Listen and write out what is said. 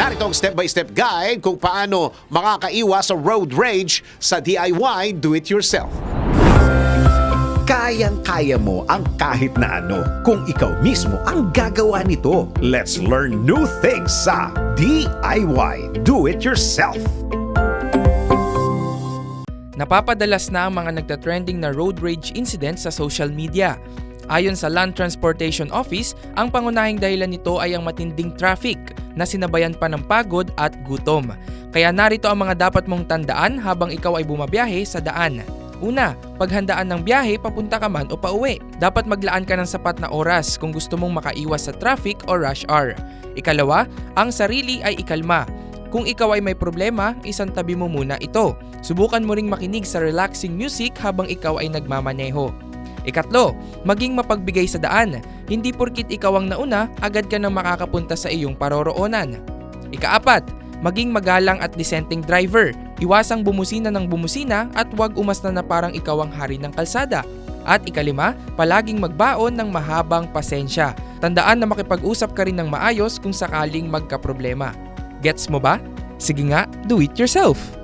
Narito ang step-by-step guide kung paano makakaiwas sa road rage sa DIY do-it-yourself. Kayang-kaya mo ang kahit na ano kung ikaw mismo ang gagawa nito. Let's learn new things sa DIY Do-It-Yourself. Napapadalas na ang mga nagtatrending na road rage incidents sa social media. Ayon sa Land Transportation Office, ang pangunahing dahilan nito ay ang matinding traffic na sinabayan pa ng pagod at gutom. Kaya narito ang mga dapat mong tandaan habang ikaw ay bumabiyahe sa daan. Una, paghandaan ng biyahe papunta ka man o pauwi. Dapat maglaan ka ng sapat na oras kung gusto mong makaiwas sa traffic o rush hour. Ikalawa, ang sarili ay ikalma. Kung ikaw ay may problema, isang tabi mo muna ito. Subukan mo ring makinig sa relaxing music habang ikaw ay nagmamaneho. Ikatlo, maging mapagbigay sa daan. Hindi porkit ikaw ang nauna, agad ka nang makakapunta sa iyong paroroonan. Ikaapat, maging magalang at dissenting driver. Iwasang bumusina ng bumusina at huwag umasta na parang ikaw ang hari ng kalsada. At ikalima, palaging magbaon ng mahabang pasensya. Tandaan na makipag-usap ka rin ng maayos kung sakaling magkaproblema. Gets mo ba? Sige nga, do it yourself!